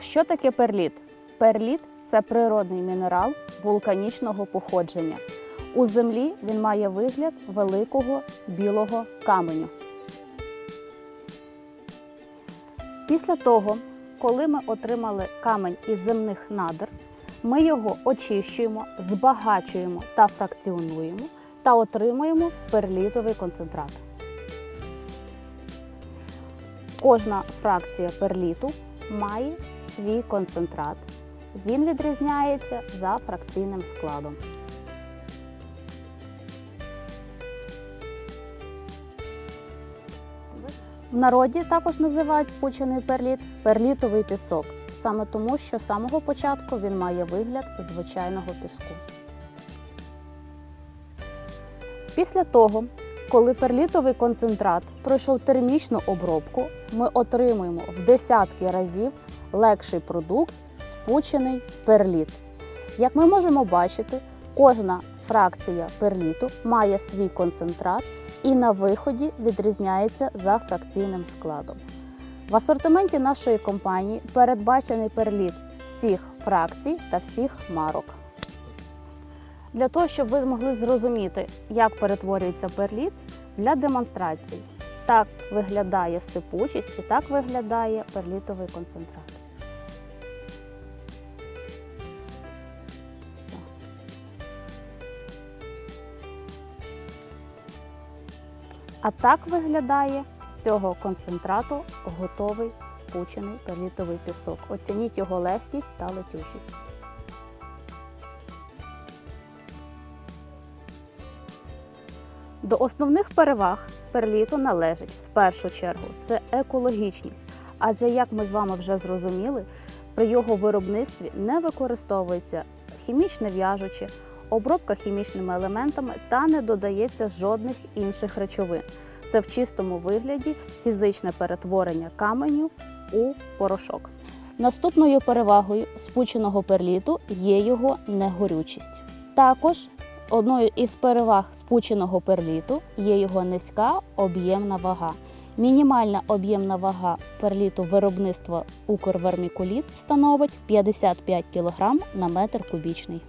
Що таке перліт? Перліт це природний мінерал вулканічного походження. У землі він має вигляд великого білого каменю. Після того, коли ми отримали камень із земних надр, ми його очищуємо, збагачуємо та фракціонуємо та отримуємо перлітовий концентрат. Кожна фракція перліту має свій концентрат. Він відрізняється за фракційним складом. В народі також називають спучений перліт перлітовий пісок, саме тому, що з самого початку він має вигляд звичайного піску. Після того, коли перлітовий концентрат пройшов термічну обробку, ми отримуємо в десятки разів легший продукт спучений перліт. Як ми можемо бачити, кожна фракція перліту має свій концентрат і на виході відрізняється за фракційним складом. В асортименті нашої компанії передбачений перліт всіх фракцій та всіх марок. Для того, щоб ви змогли зрозуміти, як перетворюється перліт, для демонстрації. Так виглядає сипучість і так виглядає перлітовий концентрат. А так виглядає з цього концентрату готовий спучений перлітовий пісок. Оцініть його легкість та летючість. До основних переваг перліту належить в першу чергу це екологічність. Адже, як ми з вами вже зрозуміли, при його виробництві не використовується хімічне в'яжуче, обробка хімічними елементами та не додається жодних інших речовин. Це в чистому вигляді фізичне перетворення каменю у порошок. Наступною перевагою спученого перліту є його негорючість. Також одною із переваг спученого перліту є його низька об'ємна вага. Мінімальна об'ємна вага перліту виробництва Укрвермікуліт становить 55 кг на метр кубічний.